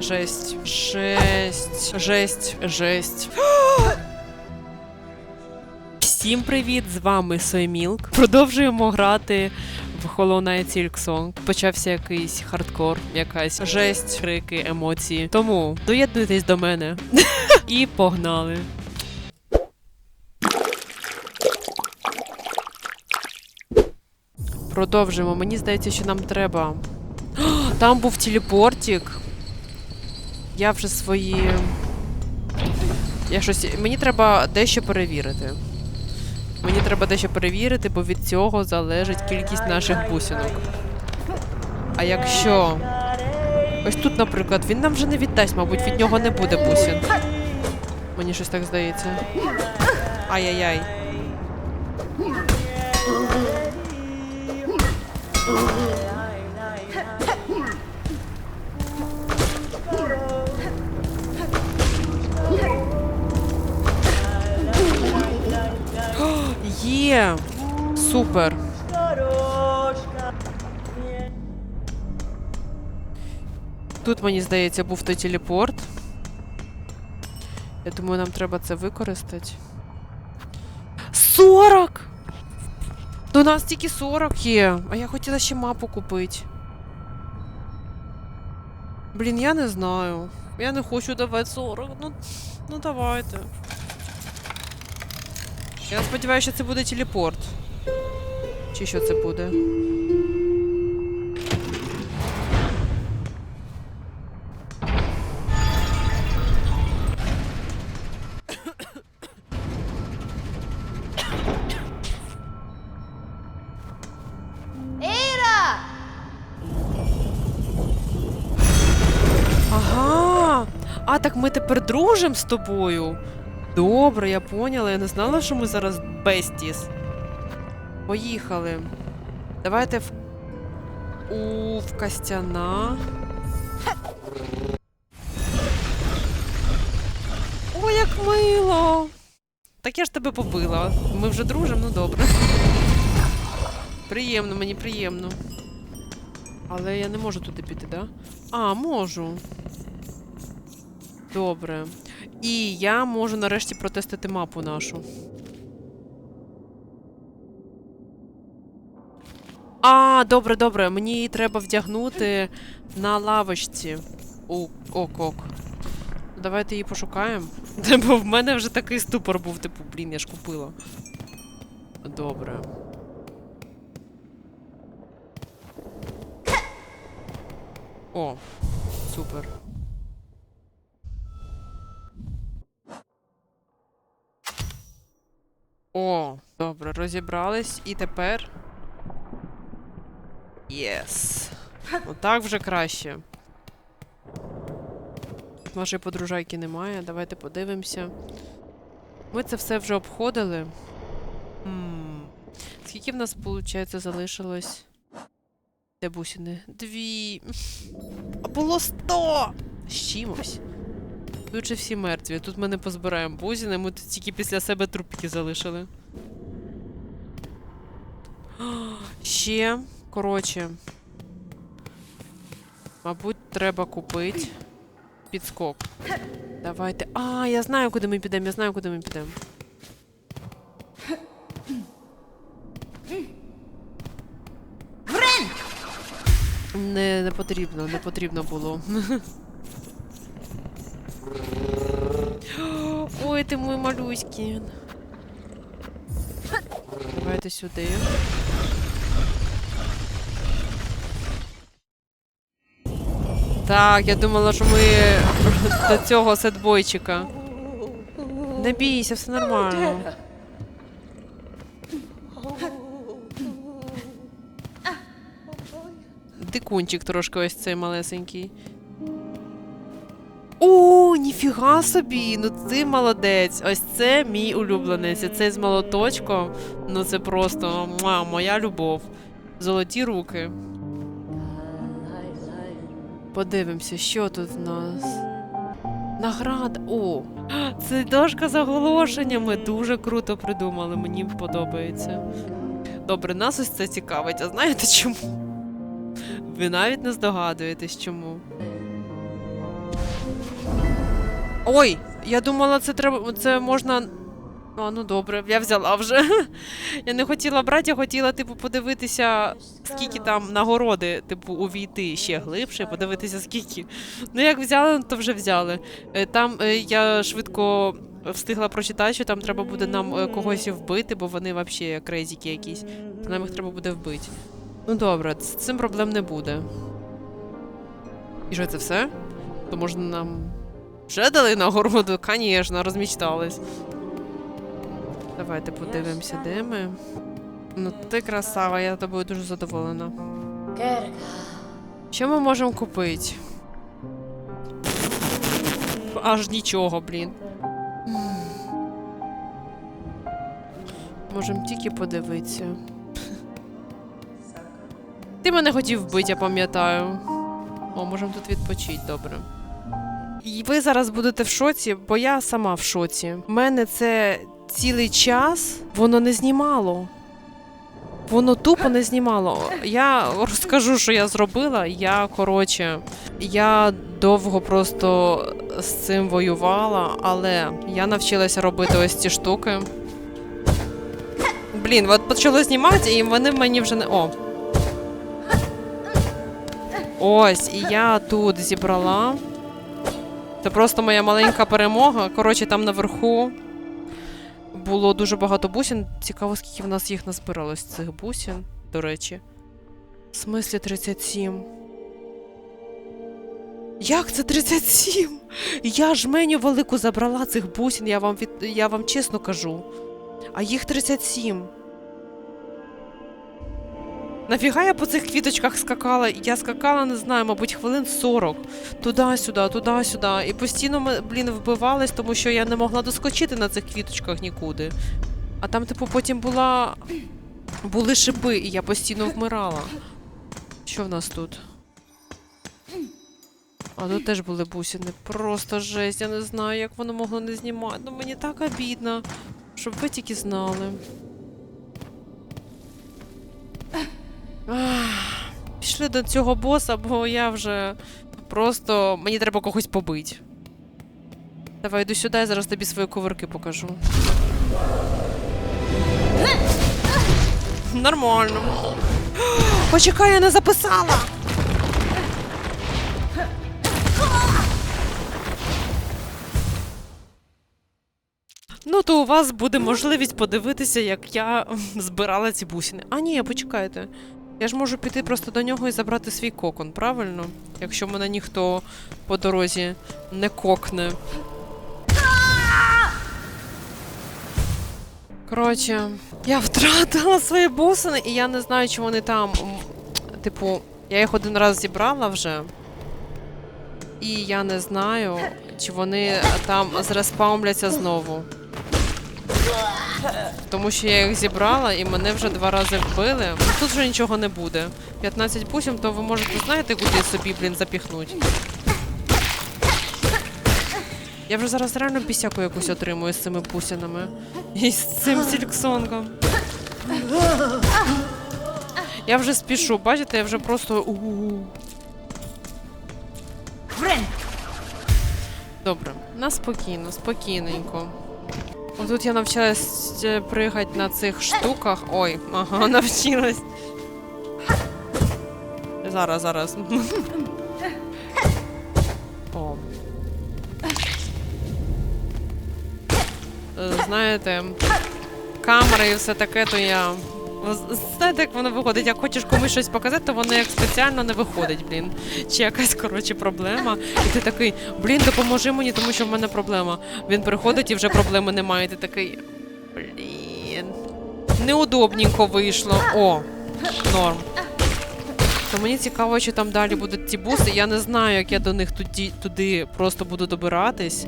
Жесть. Жесть. Жесть. Жесть. Всім привіт! З вами Соймілк. Продовжуємо грати в Hollow Knight Silksong. Почався якийсь хардкор, якась жесть, крики, емоції. Тому доєднуйтесь до мене і погнали. Продовжуємо. Мені здається, що нам треба. Там був телепортик. Я вже свої. Я щось. Мені треба дещо перевірити. Мені треба дещо перевірити, бо від цього залежить кількість наших бусинок. А якщо. Ось тут, наприклад, він нам вже не віддасть, мабуть, від нього не буде бусин. Мені щось так здається. Ай-яй-яй. Є! Супер! Тут, мені здається, був той телепорт. Я думаю, нам треба це використати. 40! До нас тільки 40 є. А я хотіла ще мапу купити. Блін, я не знаю. Я не хочу давати 40. Ну, ну давайте. Я сподіваюся, що це буде телепорт. Чи що це буде? Ага. А, так ми тепер дружимо з тобою. Добре, я поняла. Я не знала, що ми зараз бестіс. Поїхали. Давайте в. У в Костяна. О, як мило! Так я ж тебе побила. Ми вже дружимо, ну добре. Приємно, мені приємно. Але я не можу туди піти, да? А, можу. Добре. І я можу нарешті протестити мапу нашу. А, добре, добре. Мені її треба вдягнути на лавочці. Ок-ок. Давайте її пошукаємо. Бо в мене вже такий ступор був, типу, блін, я ж купила. Добре. О, супер. О, добре, розібрались. І тепер. Єс. Отак вже краще. Нашої подружайки немає. Давайте подивимося. Ми це все вже обходили. Скільки в нас, виходить, залишилось? Де бусини? Дві. А було сто! З чимось. Тут же всі мертві. Тут ми не позбираємо бузіни, ми тут тільки після себе трупки залишили. Ще, коротше. Мабуть, треба купити підскок. Давайте. А, я знаю, куди ми підемо, я знаю, куди ми підемо. Не, не потрібно, не потрібно було. Ой, ти мой малюський. Давайте сюди. Так, я думала, що ми до цього сетбойчика. Не бійся, все нормально. Дикунчик трошки ось цей малесенький. О, ніфіга собі! Ну ти молодець. Ось це мій улюбленець. Цей з молоточком. Ну це просто моя любов. Золоті руки. Подивимося, що тут в нас. Награда. О! Це дошка з оголошеннями. Дуже круто придумали. Мені подобається. Добре, нас ось це цікавить. А знаєте чому? Ви навіть не здогадуєтесь чому. Ой, я думала, це треба. Це можна. А, ну добре, я взяла вже. Я не хотіла брати, я хотіла, типу, подивитися, скільки там нагороди, типу, увійти ще глибше, подивитися, скільки. Ну, як взяли, то вже взяли. Е, Там е, я швидко встигла прочитати, що там треба буде нам е, когось вбити, бо вони взагалі крейзіки якісь. Нам їх треба буде вбити. Ну добре, з цим проблем не буде. І що це все? То можна нам. Вже дали нагороду? Звісно, розмічтались. Давайте подивимося, де ми. Ну, ти красава, я тобою дуже задоволена. Що ми можемо купити? Аж нічого, блін. Можемо тільки подивитися. Ти мене хотів вбити, я пам'ятаю. О, можемо тут відпочити, добре. І ви зараз будете в шоці, бо я сама в шоці. У мене це цілий час воно не знімало. Воно тупо не знімало. Я розкажу, що я зробила. Я, коротше, я довго просто з цим воювала, але я навчилася робити ось ці штуки. Блін, от почало знімати, і вони мені вже не. О. Ось, і я тут зібрала. Це просто моя маленька перемога. Коротше, там наверху було дуже багато бусин. Цікаво, скільки в нас їх назбиралось цих бусин, до речі. В смислі 37. Як це 37? Я ж меню велику забрала цих бусин, я вам, від... я вам чесно кажу. А їх 37. Нафіга я по цих квіточках скакала? Я скакала, не знаю, мабуть, хвилин 40. Туди-сюди, туди-сюди. І постійно ми, блін, вбивались, тому що я не могла доскочити на цих квіточках нікуди. А там, типу, потім була. Були шипи, і я постійно вмирала. Що в нас тут? А тут теж були бусини. Просто жесть, я не знаю, як воно могло не знімати. Ну мені так обідно, щоб ви тільки знали. Пішли до цього боса, бо я вже просто. Мені треба когось побити. Давай йду сюди, я зараз тобі свої ковирки покажу. Нормально. Почекай, я не записала. Ну, то у вас буде можливість подивитися, як я збирала ці бусини. А ні, почекайте. Я ж можу піти просто до нього і забрати свій кокон, правильно? Якщо мене ніхто по дорозі не кокне. Коротше, я втратила свої бусини, і я не знаю, чи вони там. Типу, я їх один раз зібрала вже. І я не знаю, чи вони там зреспаумляться знову. Тому що я їх зібрала і мене вже два рази вбили. Тут вже нічого не буде. 15 бусин, то ви можете знаєте, куди собі, блін, запіхнуть. Я вже зараз реально пісяку якусь отримую з цими бусинами. І з цим сільксонгом. Я вже спішу, бачите, я вже просто. Добре, на спокійно, спокійненько. Отут я навчилась е, пригати на цих штуках. Ой, ага, навчилась. Зараз, зараз. О. Е, Знаєте, камери і все таке, то я. Знаєте, як воно виходить? Як хочеш комусь щось показати, то воно як спеціально не виходить, блін. Чи якась, коротше, проблема. І ти такий, блін, допоможи мені, тому що в мене проблема. Він приходить і вже проблеми немає. І ти такий. Блін. Неудобненько вийшло. О, норм. То мені цікаво, чи там далі будуть ті буси. Я не знаю, як я до них туди, туди просто буду добиратись.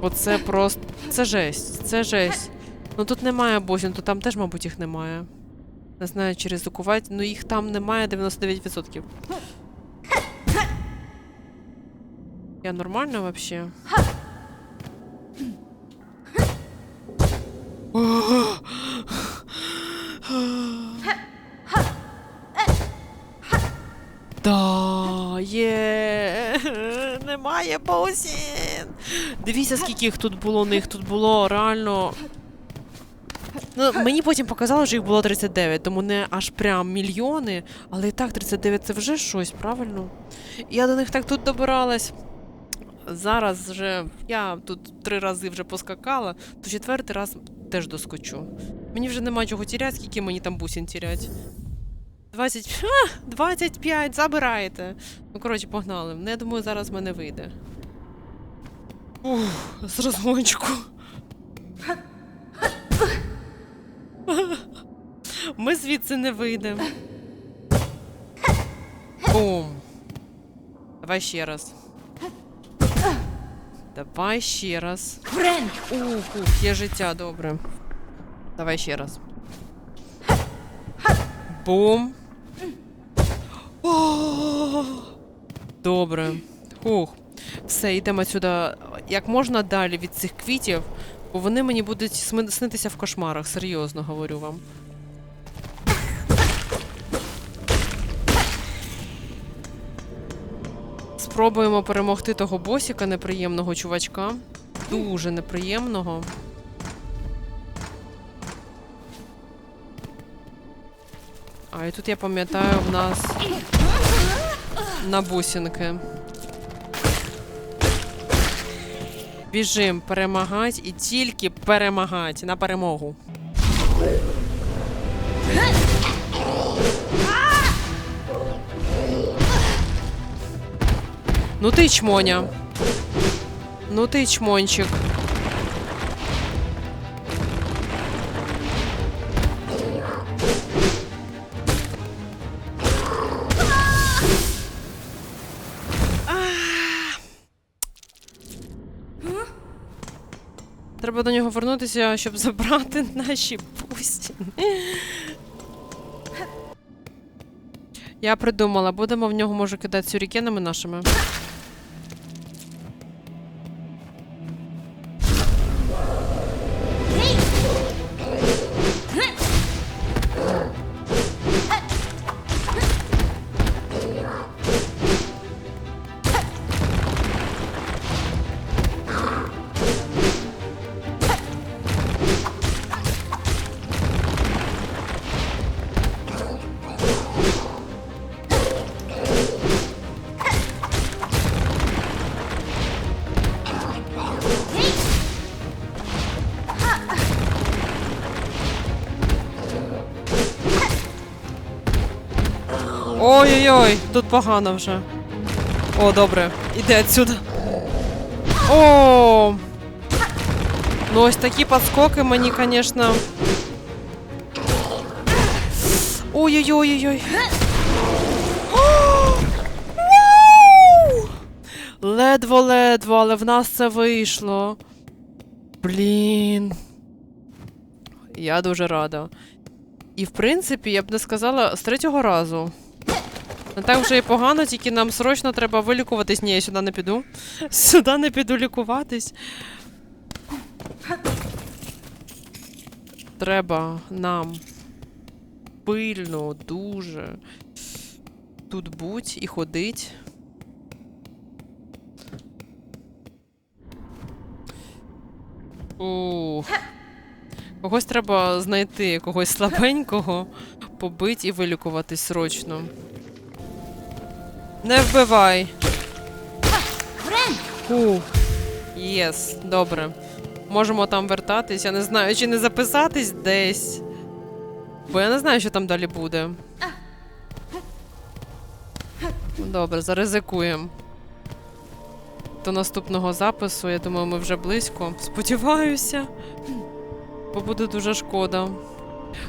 Бо це просто. Це жесть. Це жесть. Ну тут немає бусин, то там теж, мабуть, їх немає. Не знаю, чи ризикувати, ну їх там немає 99%. Я нормально вообще? Да, є. Немає бусин. Дивіться, скільки їх тут було, них тут було реально. Ну, мені потім показало, що їх було 39, тому не аж прям мільйони, але і так 39 це вже щось, правильно? Я до них так тут добиралась. Зараз вже я тут три рази вже поскакала, то четвертий раз теж доскочу. Мені вже нема чого тіряти, скільки мені там бусин тірять. 20... А, 25, забираєте. Ну, коротше, погнали. Ну, я думаю, зараз в мене вийде. Ух, з розгончику. Ми звідси не вийдемо. Бум. Давай ще раз. Давай ще раз. Френк! Ух, ух, є життя, добре. Давай ще раз. Бум. О, Добре. Ух. Все, йдемо сюди як можна далі від цих квітів, вони мені будуть снитися в кошмарах, серйозно говорю вам. Спробуємо перемогти того босіка неприємного чувачка. Дуже неприємного. А, і тут я пам'ятаю, в нас на Біжим перемагати і тільки перемагати на перемогу. Ну ти чмоня. Ну ти чмончик. Треба до нього вернутися, щоб забрати наші пустіни. Я придумала, будемо в нього може кидати сюрікенами нашими. Ой-ой-ой, тут погано вже. О, добре, іди отсюда. О! Ну ось такі підскоки мені, звісно. Ой-ой-ой-ой-ой. Ледво-ледво, але в нас це вийшло. Блін. Я дуже рада. І в принципі, я б не сказала з третього разу. Не так вже і погано, тільки нам срочно треба вилікуватись. Ні, я сюди не піду. Сюди не піду лікуватись. Треба нам пильно, дуже тут будь і ходить. Ух. Когось треба знайти, когось слабенького, побити і вилікуватись срочно. Не вбивай. Фу. Єс, добре. Можемо там вертатись. Я не знаю, чи не записатись десь. Бо я не знаю, що там далі буде. Добре, заризикуємо. До наступного запису, я думаю, ми вже близько. Сподіваюся. Бо буде дуже шкода.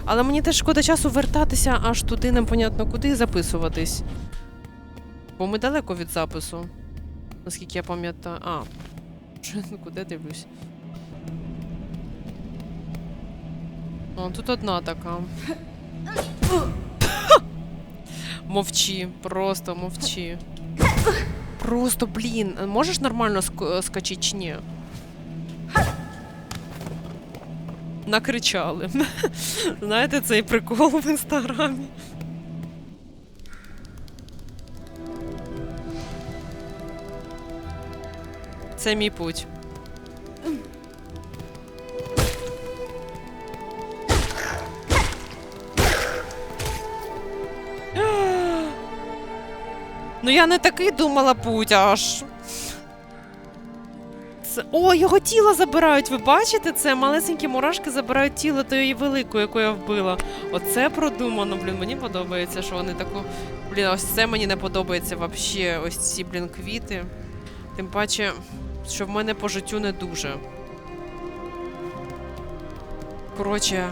Але мені теж шкода часу вертатися аж туди, непонятно куди і записуватись. Бо ми далеко від запису. Наскільки я пам'ятаю. А. Ну, куди дивлюсь? О, тут одна така. Мовчи, просто мовчи. Просто, блін, можеш нормально ск- скачати чи ні? Накричали. Знаєте цей прикол в інстаграмі? Це мій путь. Ну я не такий думала путь аж. Це... О, його тіло забирають. Ви бачите це? Малесенькі мурашки забирають тіло тієї великої, яку я вбила. Оце продумано, блін, мені подобається, що вони таку. Блін, ось це мені не подобається вообще. Ось ці, блін, квіти. Тим паче, що в мене по життю не дуже. Коротше,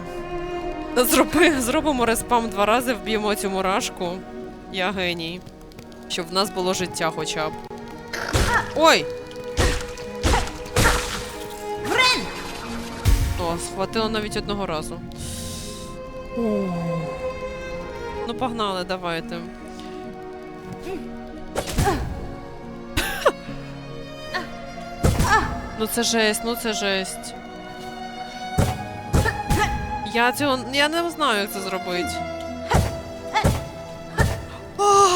зроби, зробимо респам два рази, вб'ємо цю мурашку. Я геній. Щоб в нас було життя хоча б. Ой! Грен! О, схватило навіть одного разу. Ну, погнали, давайте. Ну це жесть, ну це жесть. Я цього. Я не знаю, як це зробити. О,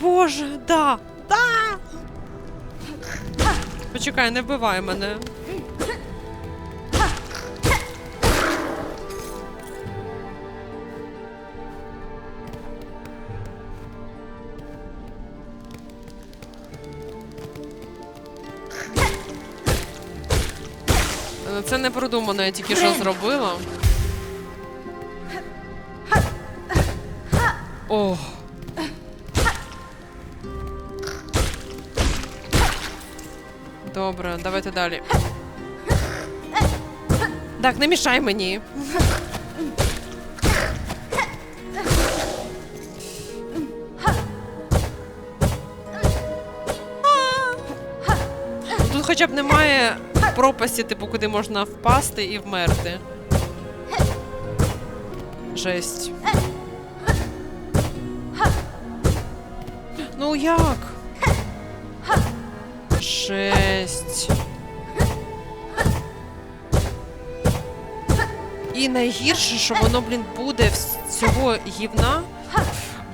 Боже, да! Да! Почекай, не вбивай мене. Це не продумано, я тільки що зробила. О. Добре, давайте далі. Так, не мішай мені. Хоча б немає пропасті, типу, куди можна впасти і вмерти. Жесть. Ну як? Жесть. І найгірше, що воно, блін, буде з цього гівна,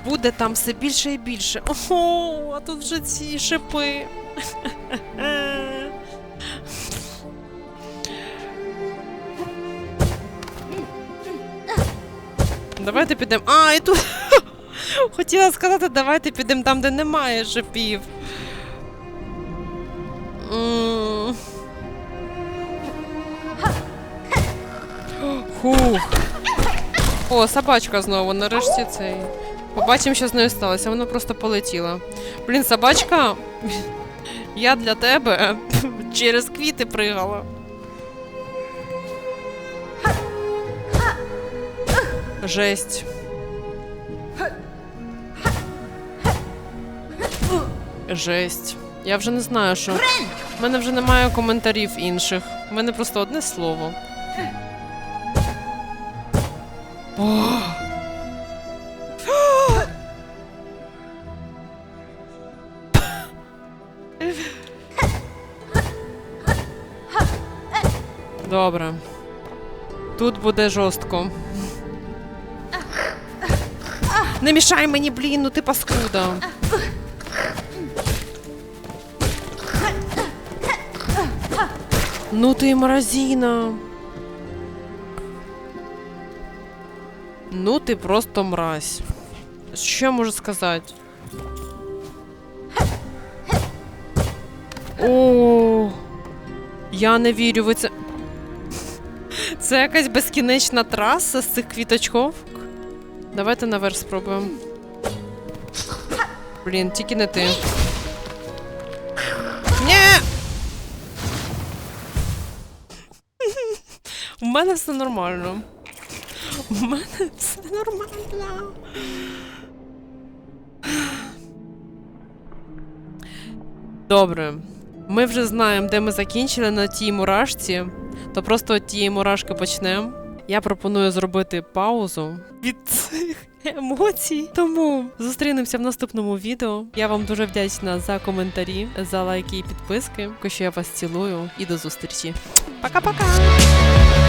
буде там все більше і більше. Ого, а тут вже ці шипи. Давайте підемо. А, і тут. Хотіла сказати, давайте підемо там, де немає шипів. М. Фух. О, собачка знову, нарешті цей. Побачимо, що з нею сталося. Вона просто полетіла. Блін, собачка. Я для тебе через квіти пригала. Жесть. Жесть. Я вже не знаю, що. У мене вже немає коментарів інших. У мене просто одне слово. О! Добре. Тут буде жорстко. Не мішай мені, блін, ну ти паскуда. Ну ти мразіна. Ну ти просто мразь. Що я можу сказати? О, я не вірю, ви це. Це якась безкінечна траса з цих квіточков. Давайте наверх спробуємо. Блін, тільки не ти. Ні! У мене все нормально. У мене все нормально. Добре. Ми вже знаємо, де ми закінчили на тій мурашці, то просто от тієї мурашки почнемо. Я пропоную зробити паузу від цих емоцій. Тому зустрінемося в наступному відео. Я вам дуже вдячна за коментарі, за лайки і підписки. Що я вас цілую і до зустрічі. Пока-пока!